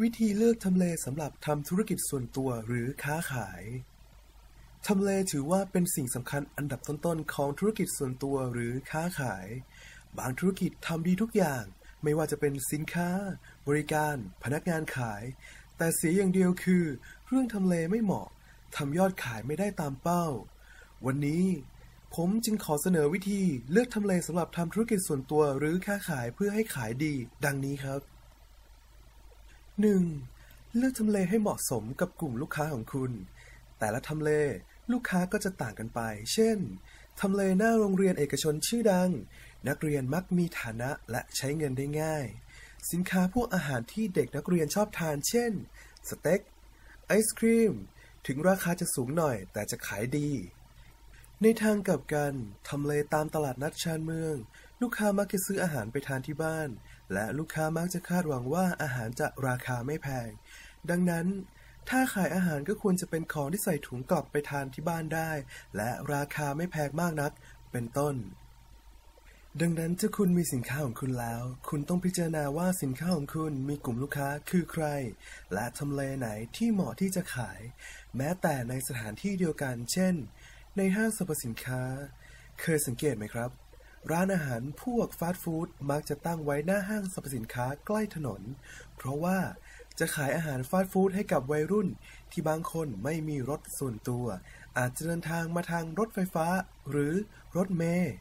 วิธีเลือกทำเลสำหรับทำธุรกิจส่วนตัวหรือค้าขาย ทำเลถือว่าเป็นสิ่งสำคัญอันดับต้นๆของธุรกิจส่วนตัวหรือค้าขาย บางธุรกิจทำดีทุกอย่าง ไม่ว่าจะเป็นสินค้า บริการ พนักงานขาย แต่เสียอย่างเดียวคือ เรื่องทำเลไม่เหมาะทำยอดขายไม่ได้ตามเป้า วันนี้ผมจึงขอเสนอวิธีเลือกทำเลสำหรับทำธุรกิจส่วนตัวหรือค้าขายเพื่อให้ขายดี ดังนี้ครับ 1. เลือกทำเลให้เหมาะสมกับกลุ่มลูกค้าของคุณ แต่ละทำเลลูกค้าก็จะต่างกันไป เช่น ทำเลหน้าโรงเรียนเอกชนชื่อดัง นักเรียนมักมีฐานะและใช้เงินได้ง่าย สินค้าพวกอาหารที่เด็กนักเรียนชอบทาน เช่น สเต็ก ไอศครีม ถึงราคาจะสูงหน่อยแต่จะขายดี ในทางกลับกัน ทำเลตามตลาดนัดชานเมือง ลูกค้ามักจะซื้ออาหารไปทานที่บ้าน และลูกค้ามักจะคาดหวังว่าอาหารจะราคาไม่แพง ดังนั้น ถ้าขายอาหารก็ควรจะเป็นของที่ใส่ถุงกลับไปทานที่บ้านได้ และราคาไม่แพงมากนัก เป็นต้น ดังนั้นถ้าคุณมีสินค้าของคุณแล้ว คุณต้องพิจารณาว่าสินค้าของคุณมีกลุ่มลูกค้าคือใคร และทำเลไหนที่เหมาะที่จะขาย แม้แต่ในสถานที่เดียวกัน เช่น ในห้างสรรพสินค้า เคยสังเกตไหมครับ ร้านอาหารพวกฟาสต์ฟู้ดมักจะตั้งไว้หน้าห้างสรรพสินค้าใกล้ถนน เพราะว่าจะขายอาหารฟาสต์ฟู้ดให้กับวัยรุ่น ที่บางคนไม่มีรถส่วนตัว อาจจะเดินทางมาทางรถไฟฟ้า หรือรถเมล์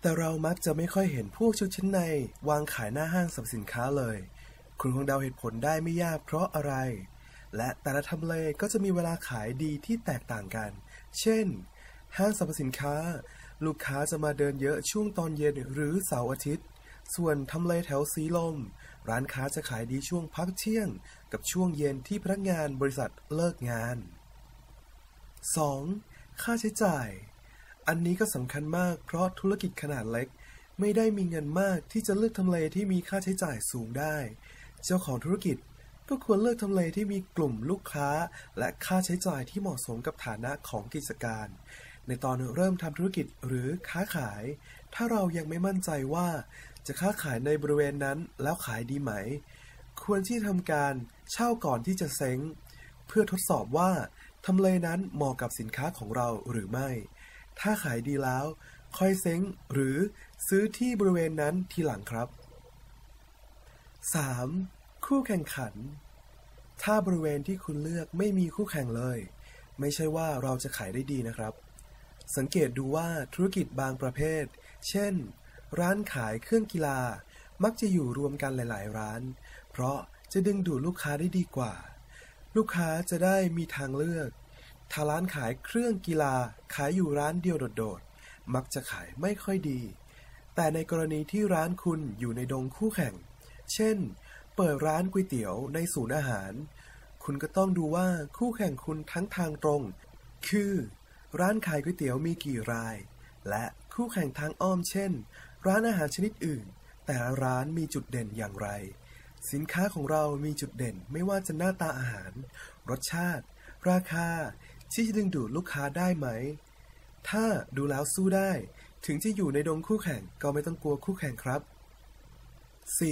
แต่เรามักจะไม่ค่อยเห็นพวกชุดชั้นใน วางขายหน้าห้างสรรพสินค้าเลย คุณคงเดาเหตุผลได้ไม่ยากเพราะอะไร และแต่ละทำเลก็จะมีเวลาขายดีที่แตกต่างกัน เช่น ห้างสรรพสินค้า ลูกค้าจะมาเดินเยอะช่วงตอนเย็นหรือเสาร์อาทิตย์ ส่วนทำเลแถวสีลม ร้านค้าจะขายดีช่วงพักเที่ยง กับช่วงเย็นที่พนักงานบริษัทเลิกงาน 2. ค่าใช้จ่าย อันนี้ก็สำคัญมากเพราะธุรกิจขนาดเล็ก ไม่ได้มีเงินมากที่จะเลือกทำเลที่มีค่าใช้จ่ายสูงได้ เจ้าของธุรกิจก็ควรเลือกทำเลที่มีกลุ่มลูกค้า และค่าใช้จ่ายที่เหมาะสมกับฐานะของกิจการ ในตอนเริ่มทำธุรกิจหรือค้าขาย ถ้าเรายังไม่มั่นใจว่าจะค้าขายในบริเวณนั้นแล้วขายดีไหม ควรที่ทำการเช่าก่อนที่จะเซ้ง เพื่อทดสอบว่าทำเลนั้นเหมาะกับสินค้าของเราหรือไม่ ถ้าขายดีแล้ว ค่อยเซ้งหรือซื้อที่บริเวณนั้นทีหลังครับ 3. คู่แข่งขัน ถ้าบริเวณที่คุณเลือกไม่มีคู่แข่งเลย ไม่ใช่ว่าเราจะขายได้ดีนะครับ สังเกตดูว่าธุรกิจบางประเภท เช่น ร้านขายเครื่องกีฬา มักจะอยู่รวมกันหลาย ๆ ร้าน เพราะจะดึงดูดลูกค้าได้ดีกว่า ลูกค้าจะได้มีทางเลือก ถ้าร้านขายเครื่องกีฬาขายอยู่ร้านเดียวโดดๆ มักจะขายไม่ค่อยดี แต่ในกรณีที่ร้านคุณอยู่ในดงคู่แข่ง เช่น เปิดร้านก๋วยเตี๋ยวในศูนย์อาหาร คุณก็ต้องดูว่าคู่แข่งคุณทั้งทางตรง คือ ร้านขายก๋วยเตี๋ยวมีกี่ราย และคู่แข่งทางอ้อมเช่น ร้านอาหารชนิดอื่น แต่ละร้านมีจุดเด่นอย่างไร สินค้าของเรามีจุดเด่นไม่ว่าจะหน้าตาอาหาร รสชาติ ราคา ที่จะดึงดูดลูกค้าได้ไหม ถ้าดูแล้วสู้ได้ ถึงจะอยู่ในดงคู่แข่งก็ไม่ต้องกลัวคู่แข่งครับ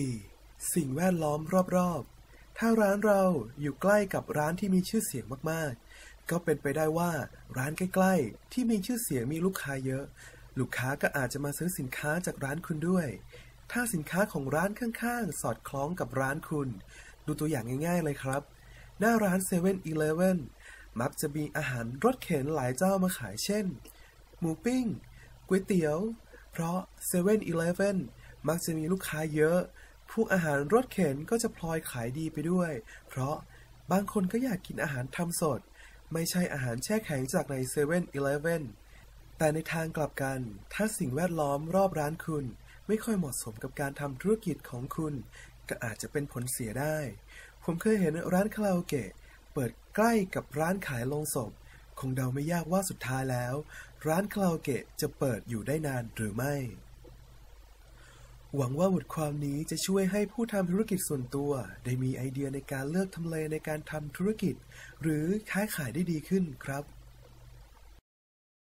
4. สิ่งแวดล้อมรอบๆ ถ้าร้านเราอยู่ใกล้กับร้านที่มีชื่อเสียงมากๆ ก็เป็นไปได้ว่าร้านใกล้ๆ ที่มีชื่อเสียงมีลูกค้าเยอะ ลูกค้าก็อาจจะมาซื้อสินค้าจากร้านคุณด้วย ถ้าสินค้าของร้านข้างๆ สอดคล้องกับร้านคุณ ดูตัวอย่างง่าย ๆ เลยครับ หน้าร้าน7 e เ e ่ e อมักจะมีอาหารรถเข็นหลายเจ้ามาขายเช่น หมูปิ้งก๋วยเตี๋ยว เพราะ7 e เ e ่ e มักจะมีลูกค้าเยอะ พวกอาหารรถเข็นก็จะพลอยขายดีไปด้วย เพราะบางคนก็อยากกินอาหารทำสด ไม่ใช่อาหารแช่แข็งจากใน7 e เ e ่ e แต่ในทางกลับกัน ถ้าสิ่งแวดล้อมรอบร้านคุณ ไม่ค่อยเหมาะสมกับการทำธุรกิจของคุณ ก็อาจจะเป็นผลเสียได้ ผมเคยเห็นร้านคาราโอเกะเปิดใกล้กับร้านขายโลงศพ คงเดาไม่ยากว่าสุดท้ายแล้ว ร้านคาราโอเกะจะเปิดอยู่ได้นานหรือไม่ หวังว่าบทความนี้จะช่วยให้ผู้ทำธุรกิจส่วนตัว ได้มีไอเดียในการเลือกทำเลในการทำธุรกิจ หรือค้าขายได้ดีขึ้นครับ